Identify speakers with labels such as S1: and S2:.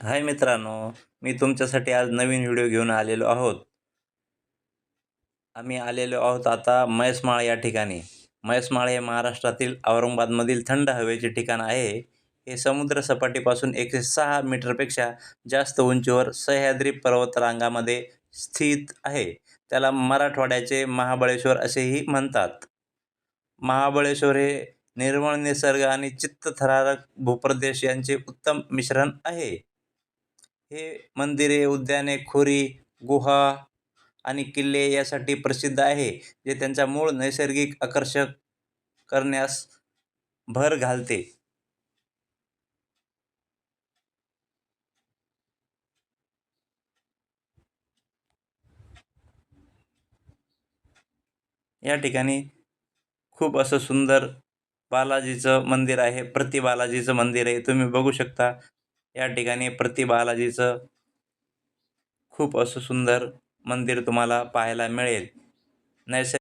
S1: हाय मित्रांनो मी तुमच्यासाठी आज नवीन व्हिडिओ घेऊन आलेलो आहोत. आम्ही आलेलो आहोत आता म्हैसमाळ या ठिकाणी. म्हैसमाळ हे महाराष्ट्रातील औरंगाबादमधील थंड हवेचे ठिकाण आहे. हे समुद्र सपाटीपासून एकशे सहा मीटरपेक्षा जास्त उंचीवर सह्याद्री पर्वतरांगामध्ये स्थित आहे. त्याला मराठवाड्याचे महाबळेश्वर असेही म्हणतात. महाबळेश्वर हे निर्मळ निसर्ग आणि चित्तथरारक भूप्रदेश यांचे उत्तम मिश्रण आहे. हे मंदिरे उद्याने खोरी गुहा आणि किल्ले यासाठी प्रसिद्ध आहे जे त्यांचा मूळ नैसर्गिक आकर्षक करण्यास भर घालते. या ठिकाणी खूप असं सुंदर बालाजीचं मंदिर आहे प्रति बालाजीचं मंदिर आहे तुम्ही बघू शकता. या ठिकाणी प्रतिबालाजीचं खूप असं सुंदर मंदिर तुम्हाला पाहायला मिळेल. नैसर्ग